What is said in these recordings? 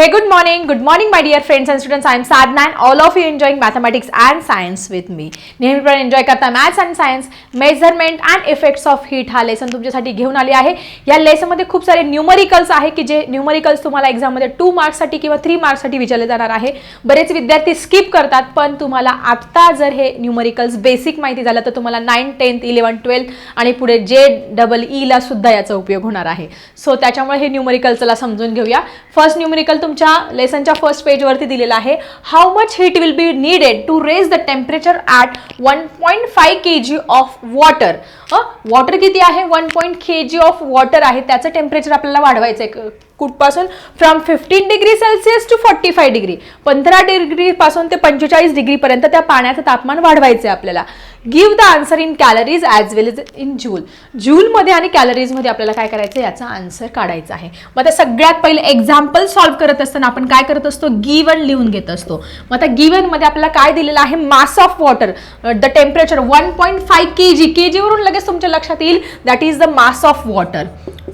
Hey, good morning. Good morning, my dear friends and students. I am Sadna and all of you enjoying mathematics and science with me. नेहमीप्रमाणे enjoy करता maths and science measurement and effects of heat हा lesson तुमच्यासाठी घेऊन आली आहे या लेसनमध्ये खूप सारे न्यूमरिकल्स आहे की जे न्यूमरिकल्स तुम्हाला एक्झाममध्ये टू मार्क्ससाठी किंवा थ्री मार्क्ससाठी विचारले जाणार आहे बरेच विद्यार्थी स्किप करतात पण तुम्हाला आत्ता जर हे न्यूमरिकल्स बेसिक माहिती झालं तर तुम्हाला नाईन टेन्थ इलेवन ट्वेल्थ आणि पुढे जे डबल ईला सुद्धा याचा उपयोग होणार आहे सो त्याच्यामुळे हे न्यूमरिकल्सला समजून घेऊया फर्स्ट न्यूमरिकल तुमच्या लेसनच्या फर्स्ट पेजवरती दिलेला आहे. How much heat will be needed to raise the temperature at one point five K G of water water किती आहे? One point K G of water आहे. त्याचं टेम्परेचर आपल्याला वाढवायचं आहे कुठपासून? From fifteen degree Celsius to forty five degree पंधरा डिग्रीपासून ते पंचेचाळीस डिग्रीपर्यंत त्या पाण्याचं तापमान वाढवायचं आहे आपल्याला give the answer in calories as well is in joule जूलमध्ये आणि कॅलरीजमध्ये आपल्याला काय करायचं याचा आन्सर काढायचा आहे. मग आता सगळ्यात पहिले एक्झाम्पल सॉल्व्ह करत असताना आपण काय करत असतो? गिवन लिहून घेत असतो. मग आता गिवनमध्ये आपल्याला काय दिलेलं आहे? Mass of water the temperature one point five K G K जीवरून लगेच तुमच्या लक्षात येईल? That is the mass of water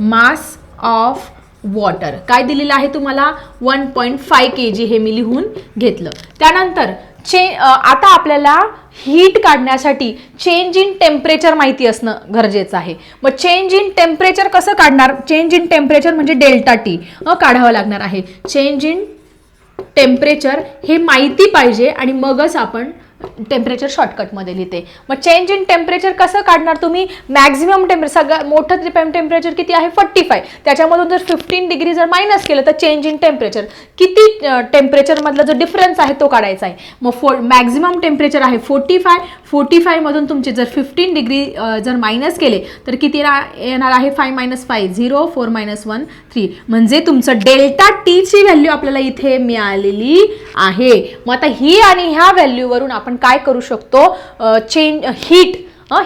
mass of water काय दिलेलं आहे तुम्हाला? One point five K G हे मी लिहून घेतलं. त्यानंतर चे आता आपल्याला हीट काढण्यासाठी चेंज इन टेम्परेचर माहिती असणं गरजेचं आहे. मग चेंज इन टेम्परेचर कसं काढणार? चेंज इन टेम्परेचर म्हणजे डेल्टा टी काढावं लागणार आहे. चेंज इन टेम्परेचर हे माहिती पाहिजे आणि मगच आपण टेम्परेचर शॉर्टकटमध्ये लिहिते. मग चेंज इन टेम्परेचर कसं काढणार तुम्ही? मॅक्झिमम टेम्परेचर सगळं मोठं टेम्परेचर किती आहे? फोर्टी फाय त्याच्यामधून जर फिफ्टीन डिग्री जर मायनस केलं तर चेंज इन टेम्परेचर किती टेम्परेचरमधला जो डिफरन्स आहे तो काढायचा आहे. मग फो मॅक्झिमम टेम्परेचर आहे फोर्टी फाय फोर्टी फायमधून तुमचे जर फिफ्टीन डिग्री जर मायनस केले तर किती येणार आहे? Five minus five zero four minus one three म्हणजे तुमचं डेल्टा टीची व्हॅल्यू आपल्याला इथे मिळालेली आहे. मग आता ही आणि ह्या व्हॅल्यूवरून आपण आपण काय करू शकतो? चेंज हीट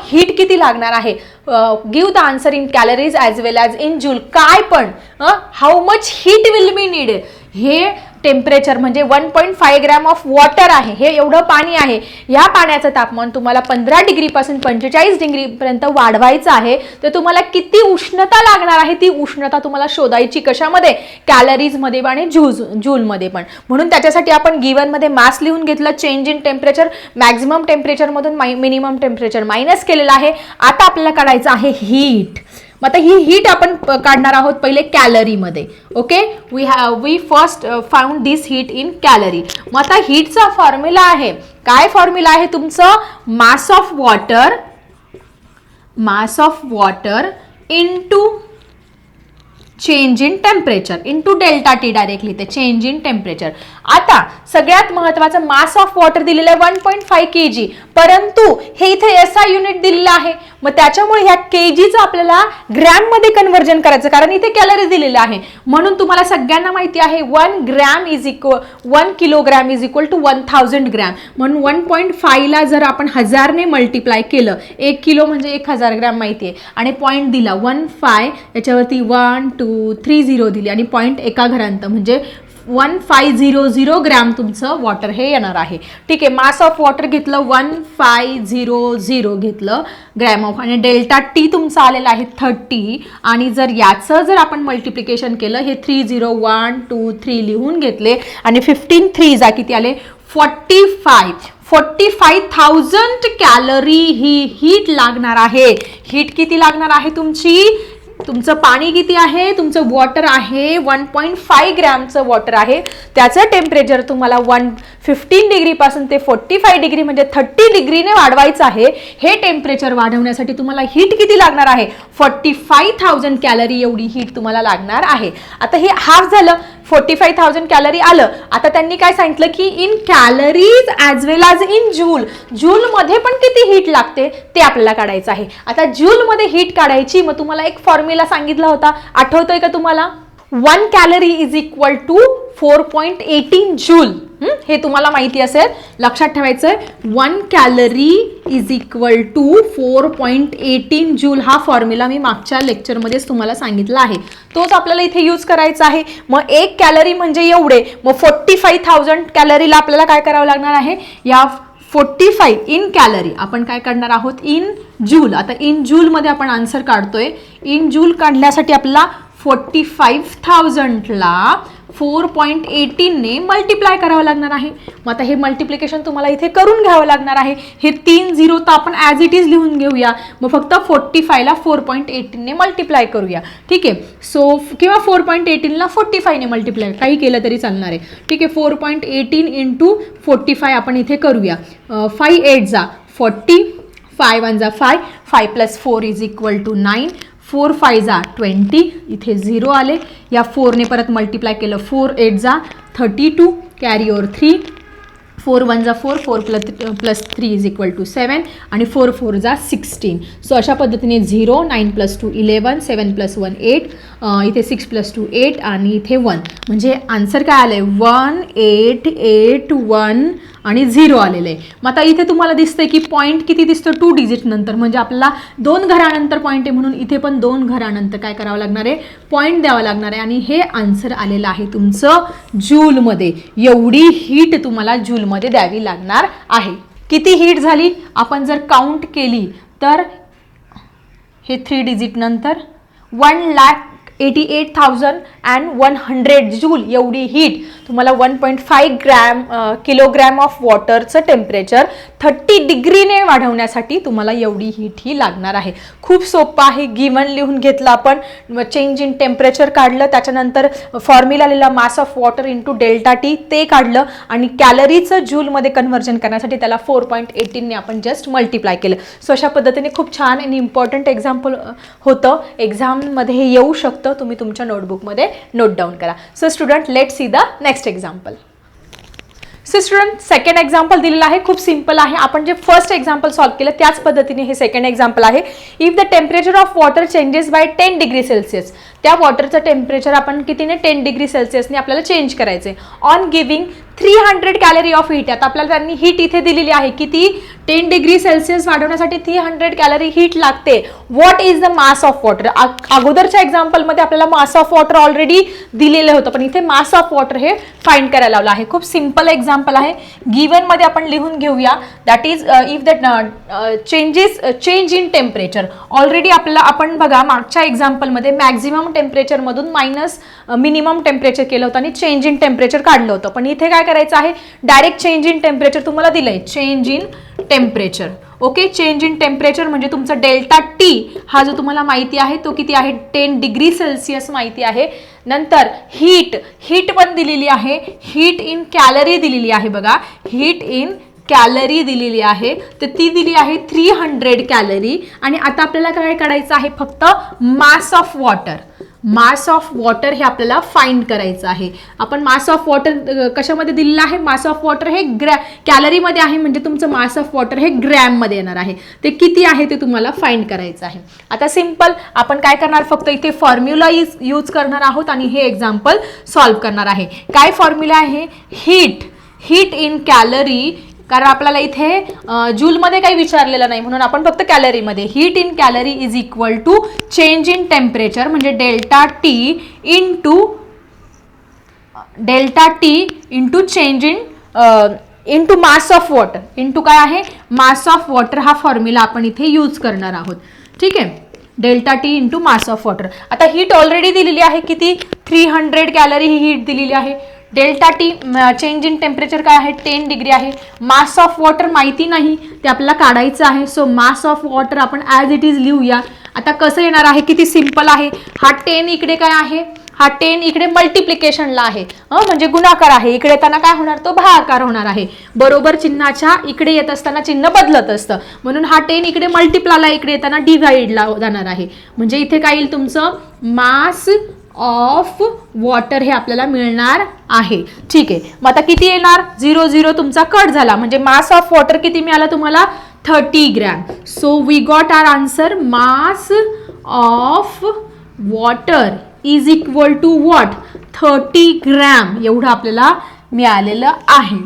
हीट किती लागणार आहे? Give the answer in calories as well as in joule काय पण how much heat will be need हे टेम्परेचर म्हणजे one point five gram of water आहे. हे एवढं पाणी आहे. या पाण्याचं तापमान तुम्हाला पंधरा डिग्रीपासून पंचेचाळीस डिग्रीपर्यंत वाढवायचं आहे. तर तुम्हाला किती उष्णता लागणार आहे ती उष्णता तुम्हाला शोधायची कशामध्ये? कॅलरीजमध्ये आणि झूज जूलमध्ये पण. म्हणून त्याच्यासाठी आपण गिवनमध्ये मास लिहून घेतलं चेंज इन टेम्परेचर मॅक्झिमम टेम्परेचरमधून माय मिनिमम टेम्परेचर मायनस केलेलं आहे. आता आपल्याला काढायचं आहे हीट मग आता ही हीट आपण काढणार आहोत पहिले कॅलरीमध्ये okay we have we first found this heat in calorie मग आता हीटचा फॉर्म्युला आहे. काय फॉर्म्युला आहे तुमचं? Mass of water mass of water into change in temperature into delta T directly ते चेंज इन टेम्परेचर आता सगळ्यात महत्वाचं मास ऑफ वॉटर दिलेलं आहे one point five K G परंतु हे इथे एस आय युनिट दिलेलं आहे. मग त्याच्यामुळे ह्या के जीचं आपल्याला ग्रॅममध्ये कन्वर्जन करायचं कारण इथे कॅलरी दिलेलं आहे. म्हणून तुम्हाला सगळ्यांना माहिती आहे one gram is equal one kilogram is equal to one thousand gram म्हणून वन पॉईंट फायला जर आपण हजारने मल्टिप्लाय केलं एक किलो म्हणजे एक हजार ग्रॅम माहिती आहे. आणि पॉईंट दिला वन फाय याच्यावरती वन टू थ्री झिरो दिली आणि पॉईंट एका घरांत म्हणजे one five zero zero gram तुमचं वॉटर हे येणार आहे. ठीक आहे मास ऑफ वॉटर घेतलं वन फाय झिरो झिरो घेतलं ग्रॅम ऑफ आणि डेल्टा टी तुमचं आलेलं आहे थर्टी आणि जर याचं जर आपण मल्टिप्लिकेशन केलं हे three zero one two three लिहून घेतले आणि फिफ्टीन थ्री जा किती आले? Forty five forty five thousand calorie ही हीट लागणार आहे. हीट किती लागणार आहे तुमची? तुमचं पाणी किती आहे? तुमचं वॉटर आहे वन पॉईंट फाय ग्रॅमचं वॉटर आहे. त्याचं टेम्परेचर तुम्हाला वन फिफ्टीन डिग्रीपासून ते फोर्टी फाय डिग्री म्हणजे थर्टी डिग्रीने वाढवायचं आहे. हे टेम्परेचर वाढवण्यासाठी तुम्हाला हीट किती लागणार आहे? फोर्टी फाय थाउजंड कॅलरी एवढी हीट तुम्हाला लागणार आहे. आता हे हाफ झालं. फोर्टी फाय थाउजंड कॅलरी आलं. आता त्यांनी काय सांगितलं की in calories as well as in joule. जूलमध्ये पण किती हीट लागते? ते आपल्याला काढायचं आहे. आता जूलमध्ये हीट काढायची मग तुम्हाला एक फॉर्म्युला सांगितला होता. आठवतोय का तुम्हाला? One calorie is equal to four point eighteen joule हे? तुम्हाला माहिती असेल. लक्षात ठेवायचं आहे one calorie is equal to four point eighteen joule हा फॉर्म्युला मी मागच्या लेक्चरमध्येच तुम्हाला सांगितला आहे. तोच आपल्याला इथे यूज करायचा आहे. मग एक कॅलरी म्हणजे एवढे. मग फोर्टी फाईव्ह थाउजंड कॅलरीला आपल्याला काय करावं लागणार आहे? या फोर्टी फाईव्ह इन कॅलरी आपण काय करणार आहोत? इन जूल आता इन जूलमध्ये आपण आन्सर काढतोय. इन जूल काढण्यासाठी आपल्याला फोर्टी फाईव्ह थाउजंडला फोर पॉईंट एटीनने मल्टिप्लाय करावं लागणार आहे. मग आता हे मल्टिप्लिकेशन तुम्हाला इथे करून घ्यावं लागणार आहे. हे तीन झिरो तर आपण ॲज इट इज लिहून घेऊया. मग फक्त फोर्टी फायला फोर पॉईंट एटीनने मल्टिप्लाय करूया. ठीक आहे? सो किंवा फोर पॉईंट एटीनला फोर्टी फायने मल्टिप्लाय काही केलं तरी चालणार आहे. ठीक आहे? Four point eighteen into forty five आपण इथे करूया. फाय एट जा. फोर्टी फाय वन जा five five plus four is equal to nine four five जा ट्वेंटी इथे झिरो आले. या फोरने परत मल्टिप्लाय केलं फोर एट जा thirty two carry over three four one जा four four plus plus three is equal to seven आणि फोर फोर जा सिक्स्टीन सो अशा पद्धतीने zero nine plus two eleven seven plus one eight इथे six plus two eight आणि इथे one म्हणजे answer काय आलं आहे वन एट एट वन आणि झिरो आलेलं. आहे मग आता इथे तुम्हाला दिसतंय की पॉईंट किती दिसतं? टू डिजिट नंतर. म्हणजे आपल्याला दोन घरानंतर पॉईंट आहे म्हणून इथे पण दोन घरानंतर काय करावं लागणार आहे? पॉईंट द्यावं लागणार आहे. आणि हे आन्सर आलेलं आहे तुमचं जूलमध्ये एवढी हीट तुम्हाला जूलमध्ये द्यावी लागणार आहे. किती हीट झाली? आपण जर काउंट केली तर हे थ्री डिजिट नंतर one lakh eighty eight thousand and one hundred joule एवढी हीट तुम्हाला one point five gram kilogram of वॉटरचं temperature thirty डिग्रीने वाढवण्यासाठी तुम्हाला एवढी हीट ही लागणार आहे. खूप सोपं आहे गिवन लिहून घेतलं आपण. चेंज इन टेम्परेचर काढलं त्याच्यानंतर फॉर्म्युला लिहिला mass of water into delta T ते काढलं आणि कॅलरीचं जूलमध्ये कन्व्हर्जन करण्यासाठी त्याला फोर पॉईंट एटीनने आपण जस्ट मल्टिप्लाय केलं. सो अशा पद्धतीने खूप छान आणि इम्पॉर्टंट एक्झाम्पल होतं. एक्झाममध्ये हे येऊ शकतं. तुम्ही तुमच्या नोटबुकमध्ये नोट डाऊन करा. So student let see the next example so student second example दिलेलं आहे खूप सिंपल आहे. आपण जे फर्स्ट एक्झाम्पल सॉल्व्ह केलं त्याच पद्धतीने हे सेकंड एक्झाम्पल आहे. If the temperature of water changes by ten degree Celsius त्या वॉटरचं टेम्परेचर आपण कितीने टेन डिग्री सेल्सिअसने आपल्याला चेंज करायचं आहे on giving three hundred calorie of heat आता आपल्याला त्यांनी हीट इथे दिलेली आहे. किती? टेन डिग्री सेल्सिअस वाढवण्यासाठी थ्री हंड्रेड कॅलरी हीट लागते. What is the mass of water अगोदरच्या एक्झाम्पलमध्ये आपल्याला मास ऑफ वॉटर ऑलरेडी दिलेलं होतं. पण इथे मास ऑफ वॉटर हे फाइंड करायला लावलं आहे. खूप सिंपल एक्झाम्पल आहे. गिवनमध्ये आपण लिहून घेऊया. That is if the changes change in temperature already आपल्याला आपण बघा मागच्या एक्झाम्पलमध्ये मॅक्झिमम टेम्परेचरमधून मायनस मिनिमम टेम्परेचर केलं होतं आणि चेंज इन टेम्परेचर काढलं होतं. पण इथे काय करायचं आहे? डायरेक्ट चेंज इन टेम्परेचर तुम्हाला दिलंय. Change in temperature okay change in temperature म्हणजे तुमचा डेल्टा टी हा जो तुम्हाला माहिती आहे तो किती आहे? टेन डिग्री सेल्सिअस माहिती आहे. नंतर हीट हीट पण दिलेली आहे. हीट इन कॅलरी दिलेली आहे बघा. हीट इन कॅलरी दिलेली आहे. तर ती दिली आहे थ्री हंड्रेड कॅलरी आणि आता आपल्याला काय करायचं आहे? फक्त mass of water mass of water हे आपल्याला फाइंड करायचं आहे. आपण मास ऑफ वॉटर कशामध्ये दिलेलं आहे? मास ऑफ वॉटर हे ग्रॅ कॅलरीमध्ये आहे म्हणजे तुमचं मास ऑफ वॉटर हे ग्रॅममध्ये येणार आहे. ते किती आहे ते तुम्हाला फाइंड करायचं आहे. आता सिंपल आपण काय करणार? फक्त इथे फॉर्म्युला यूज यूज करणार आहोत आणि हे एक्झाम्पल सॉल्व्ह करणार आहे. काय फॉर्म्युला आहे? हीट हीट इन कॅलरी कारण आपल्याला इथे जूलमध्ये काही विचारलेलं नाही. म्हणून आपण फक्त कॅलरीमध्ये. Heat in calorie is equal to change in temperature म्हणजे delta T into delta T into change in into mass of water into काय आहे? मास ऑफ वॉटर हा फॉर्म्युला आपण इथे यूज करणार आहोत. ठीक आहे? Delta T into mass of water आता हीट ऑलरेडी दिलेली आहे किती? थ्री हंड्रेड कॅलरी ही हीट दिलेली आहे. Delta T change in temperature काय आहे? टेन डिग्री आहे. मास ऑफ वॉटर माहिती नाही. ते आपल्याला काढायचं आहे. सो मास ऑफ वॉटर आपण ॲज इट इज लिहूया. आता कसं येणार आहे? किती सिंपल आहे? हा टेन इकडे काय आहे? हा टेन इकडे मल्टिप्लिकेशनला आहे. हं, म्हणजे गुणाकार आहे. इकडे येताना काय होणार? तो भागाकार होणार आहे. बरोबर चिन्हाच्या इकडे येत असताना चिन्ह बदलत असतं. म्हणून हा टेन इकडे मल्टिप्लाला इकडे येताना डिव्हाइडला जाणार आहे. म्हणजे इथे काय येईल तुमचं? मास ऑफ वॉटर हे आपल्याला मिळणार आहे. ठीक आहे. मग आता किती येणार? झिरो झिरो तुमचा कट झाला. म्हणजे मास ऑफ वॉटर किती मिळाला तुम्हाला? Thirty gram. So we got our answer mass of water is equal to what? Thirty gram. एवढं आपल्याला मिळालेलं आहे.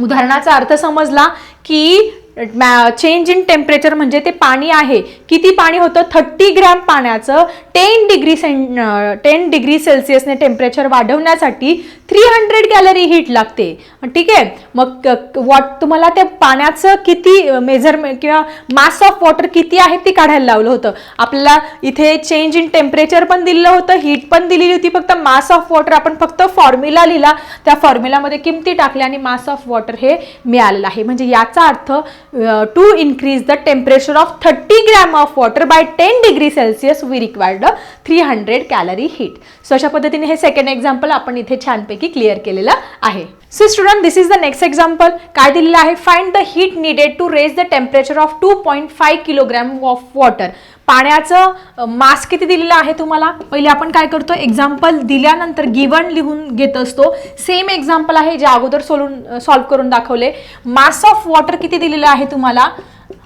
उदाहरणाचा अर्थ समजला की चेंज इन टेम्परेचर म्हणजे ते पाणी आहे. किती पाणी होतं? थर्टी ग्रॅम पाण्याचं टेन डिग्री सें टेन डिग्री सेल्सिअसने टेम्परेचर वाढवण्यासाठी थ्री हंड्रेड गॅलरी हीट लागते. ठीक आहे? मग वॉट तुम्हाला त्या पाण्याचं किती मेजरमेंट किंवा मास ऑफ वॉटर किती आहे ते काढायला लावलं होतं. आपल्याला इथे चेंज इन टेम्परेचर पण दिलेलं होतं हीट पण दिलेली होती. फक्त मास ऑफ वॉटर आपण फक्त फॉर्म्युला लिहिला. त्या फॉर्म्युलामध्ये किमती टाकल्या आणि मास ऑफ वॉटर हे मिळालेलं आहे. म्हणजे याचा अर्थ to increase the temperature of thirty gram of water by ten degree Celsius we required three hundred calorie heat so अशा पद्धतीने हे सेकंड एक्झाम्पल आपण इथे छानपैकी क्लिअर केलेलं आहे. So student this is the next example काय दिलेलं आहे? Find the heat needed to raise the temperature of two point five kilogram of water पाण्याचं मास किती दिलेलं आहे तुम्हाला? पहिले आपण काय करतो? एक्झाम्पल दिल्यानंतर गिवन लिहून घेत असतो. सेम एक्झाम्पल आहे जे अगोदर सोलून सॉल्व्ह करून दाखवले. मास ऑफ वॉटर किती दिलेलं आहे तुम्हाला?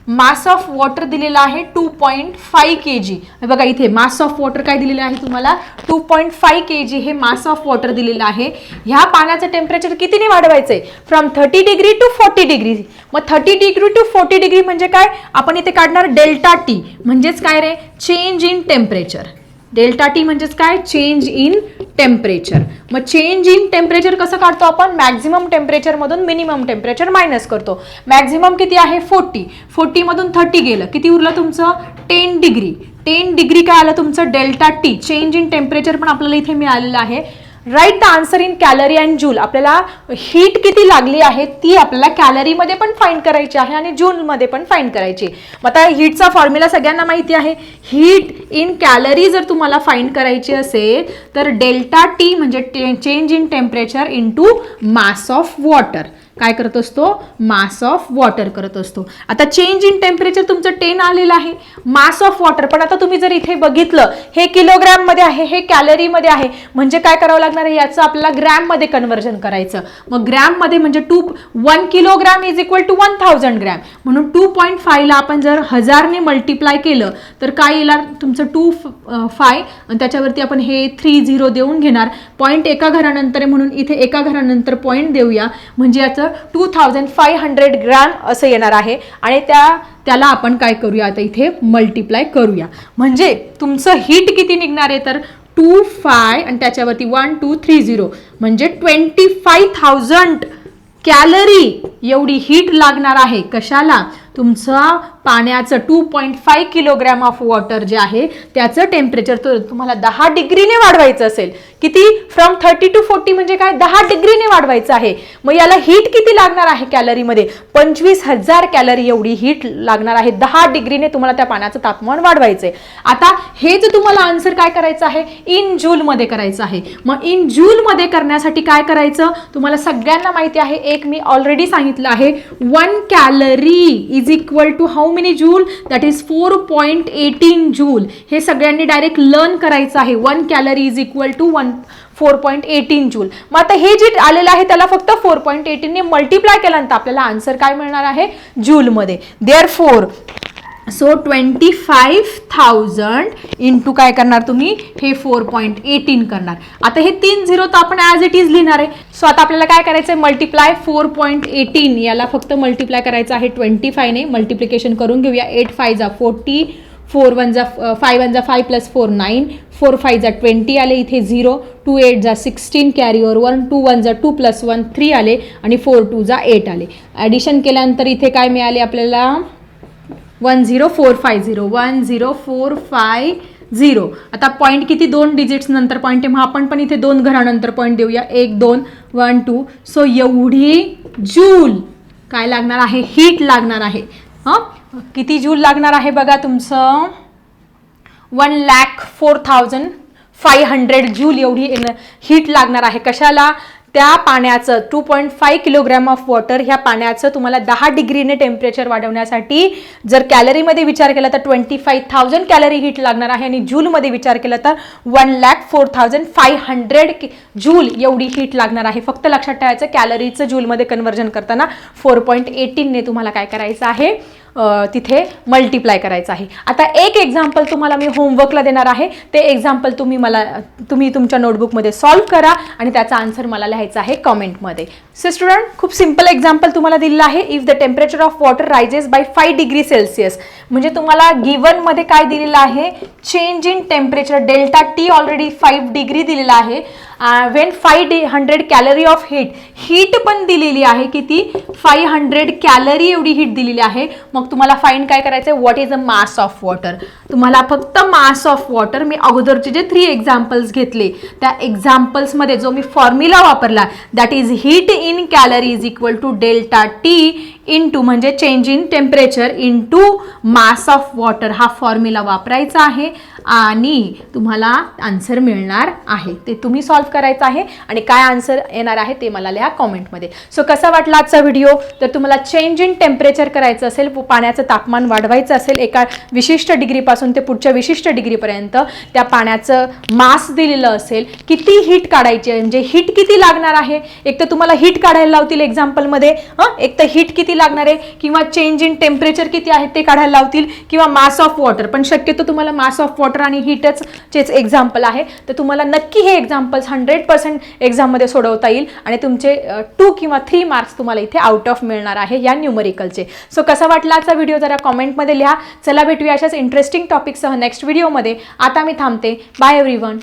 मास ऑफ वॉटर दिलेला आहे two point five K G बघा इथे मास ऑफ वॉटर काय दिलेलं आहे तुम्हाला? Two point five K G हे मास ऑफ वॉटर दिलेलं आहे. ह्या पाण्याचं टेम्परेचर कितीने वाढवायचंय? From thirty degree to forty degree मग thirty degree to forty degree म्हणजे काय? आपण इथे काढणार डेल्टा टी म्हणजेच काय रे? Change in temperature delta T म्हणजेच काय? चेंज इन टेम्परेचर मग चेंज इन टेम्परेचर कसं काढतो आपण? मॅक्झिमम टेम्परेचरमधून मिनिमम टेम्परेचर मायनस करतो. मॅक्झिमम किती आहे? फोर्टी फोर्टीमधून थर्टी गेलं. किती उरलं तुमचं? टेन डिग्री टेन डिग्री काय आलं तुमचं? Delta T. Change in temperature पण आपल्याला इथे मिळालेलं आहे. Right the answer in calorie and joule आपल्याला हीट किती लागली आहे ती आपल्याला कॅलरीमध्ये पण फाईंड करायची आहे आणि जूलमध्ये पण फाईंड करायची. मग आता हीटचा फॉर्म्युला सगळ्यांना माहिती आहे. हीट इन कॅलरी जर तुम्हाला फाईंड करायची असेल तर डेल्टा टी म्हणजे change in temperature in mass of water काय करत असतो? मास ऑफ वॉटर करत असतो. आता चेंज इन टेम्परेचर तुमचं टेन आलेलं आहे. मास ऑफ वॉटर पण आता तुम्ही जर इथे बघितलं हे किलोग्रॅममध्ये आहे हे कॅलरीमध्ये आहे. म्हणजे काय करावं लागणार आहे? याचं आपल्याला ग्रॅममध्ये कन्वर्जन करायचं. मग ग्रॅममध्ये म्हणजे to one kilogram is equal to one thousand gram म्हणून टू पॉईंट फायला आपण जर हजारने मल्टिप्लाय केलं तर काय येणार तुमचं टू फाय आणि त्याच्यावरती आपण हे थ्री झिरो देऊन घेणार. पॉईंट एका घरानंतर आहे म्हणून इथे एका घरानंतर पॉईंट देऊया. म्हणजे याचं two thousand five hundred gram असं येणार आहे. आणि त्या त्याला आपण काय करूया? आता इथे मल्टिप्लाय करूया. म्हणजे तुमचं हीट किती निघणार आहे तर टू फाय आणि त्याच्यावरती वन टू थ्री झिरो म्हणजे ट्वेंटी फाय थाउजंड कॅलरी एवढी हीट लागणार आहे. कशाला? तुमचं पाण्याचं two point five kilogram of water जे आहे त्याचं टेम्परेचर तर तुम्हाला दहा डिग्रीने वाढवायचं असेल. किती? फ्रॉम थर्टी टू फोर्टी म्हणजे काय? दहा डिग्रीने वाढवायचं आहे. मग याला हीट किती लागणार आहे कॅलरीमध्ये पंचवीस हजार कॅलरी एवढी हीट लागणार आहे. दहा डिग्रीने तुम्हाला त्या पाण्याचं तापमान वाढवायचं आहे आता हे जर तुम्हाला आन्सर काय करायचं आहे? इन जूलमध्ये करायचं आहे. मग इन जूलमध्ये करण्यासाठी काय करायचं? तुम्हाला सगळ्यांना माहिती आहे. एक मी ऑलरेडी सांगितलं आहे. One calorie is equal to how many joule that is four point eighteen joule हे सगळ्यांनी डायरेक्ट लर्न करायचं आहे. One calorie is equal to one four point eighteen joule मग आता हे जे आलेलं आहे त्याला फक्त फोर पॉईंट एटीनने मल्टिप्लाय केल्यानंतर आपल्याला आन्सर काय मिळणार आहे? जूलमध्ये there four so twenty five thousand into काय करणार तुम्ही? हे फोर पॉईंट एटीन करणार. आता हे तीन झिरो तर आपण ॲज इट इज लिहिणार आहे. सो आता आपल्याला काय करायचं आहे मल्टिप्लाय फोर पॉईंट एटीन. याला फक्त मल्टिप्लाय करायचं आहे ट्वेंटी फायने मल्टिप्लिकेशन करून घेऊया. एट फाय जा फोर्टी फोर वन जा फाय वन जा five plus four nine four five जा ट्वेंटी आले इथे झिरो टू एट जा sixteen carry over one two one जा टू प्लस वन थ्री आले. आणि फोर टू जा एट आले. ॲडिशन केल्यानंतर इथे काय मिळाले आपल्याला? One zero four five zero one zero four five zero. आता पॉईंट किती? दोन डिजिट्स नंतर पॉईंट आहे. मग आपण पण इथे दोन घरानंतर पॉईंट देऊया. एक दोन वन टू सो एवढी जूल काय लागणार आहे? हीट लागणार आहे. हां? किती जूल लागणार आहे बघा तुमचं? One lakh four thousand five hundred joule एवढी हीट लागणार आहे. कशाला? त्या पाण्याचं two point five kilogram of water ह्या पाण्याचं तुम्हाला दहा डिग्रीने टेम्परेचर वाढवण्यासाठी जर कॅलरीमध्ये विचार केला तर twenty five thousand calorie heat लागणार आहे आणि जूलमध्ये विचार केला तर one lakh four thousand five hundred joule एवढी हीट लागणार आहे. फक्त लक्षात ठेवायचं कॅलरीचं जूलमध्ये कन्वर्जन करताना फोर पॉईंट एटीनने तुम्हाला काय करायचं आहे? तिथे मल्टिप्लाय करायचं आहे. आता एक एक्झाम्पल तुम्हाला मी होमवर्कला देणार आहे. ते एक्झाम्पल तुम्ही मला तुम्ही तुमच्या नोटबुकमध्ये सॉल्व करा आणि त्याचा आन्सर मला लिहायचा आहे कॉमेंटमध्ये सो स्टुडंट खूप सिंपल एक्झाम्पल तुम्हाला दिलेलं आहे. If the temperature of water rises by five degree Celsius म्हणजे तुम्हाला गिवनमध्ये काय दिलेलं आहे? Change in temperature delta T already five degree दिलेला आहे. When five day hundred calorie of heat heat पण दिलेली आहे किती? फाय हंड्रेड कॅलरी एवढी हीट दिलेली आहे. मग तुम्हाला फाईन काय करायचं आहे what is a mass of water तुम्हाला फक्त मास ऑफ वॉटर मी अगोदरचे जे थ्री एक्झाम्पल्स घेतले त्या एक्झाम्पल्समध्ये जो मी फॉर्म्युला वापरला that is heat in calorie is equal to delta T into म्हणजे change in temperature into mass of water हा फॉर्म्युला वापरायचा आहे आणि तुम्हाला आन्सर मिळणार आहे. ते तुम्ही सॉल्व्ह करायचं आहे आणि काय आन्सर येणार आहे ते मला लिहा कॉमेंटमध्ये सो कसा वाटला आजचा व्हिडिओ तर तुम्हाला चेंज इन टेम्परेचर करायचं असेल पाण्याचं तापमान वाढवायचं असेल एका विशिष्ट डिग्रीपासून ते पुढच्या विशिष्ट डिग्रीपर्यंत त्या पाण्याचं मास दिलेलं असेल किती हीट काढायची आहे? म्हणजे हीट किती लागणार आहे? एक तर तुम्हाला हीट काढायला लावतील एक्झाम्पलमध्ये हां? एक तर हीट किती किती लागणार आहे? किंवा चेंज इन टेम्परेचर किती आहे ते काढायला लावतील? किंवा मास ऑफ वॉटर पण शक्यतो तुम्हाला मास ऑफ वॉटर आणि हीटच चेच एक्झाम्पल आहे. तर तुम्हाला नक्की हे एक्झाम्पल्स हंड्रेड पर्सेंट एक्झाममध्ये सोडवता येईल. आणि तुमचे टू किंवा थ्री मार्क्स तुम्हाला इथे आउट ऑफ मिळणार आहे या न्यूमरिकलचे सो कसा वाटला आजचा व्हिडिओ जरा कॉमेंटमध्ये लिहा. चला भेटूया अशाच इंटरेस्टिंग टॉपिकसह नेक्स्ट व्हिडिओमध्ये आता मी थांबते. Bye every one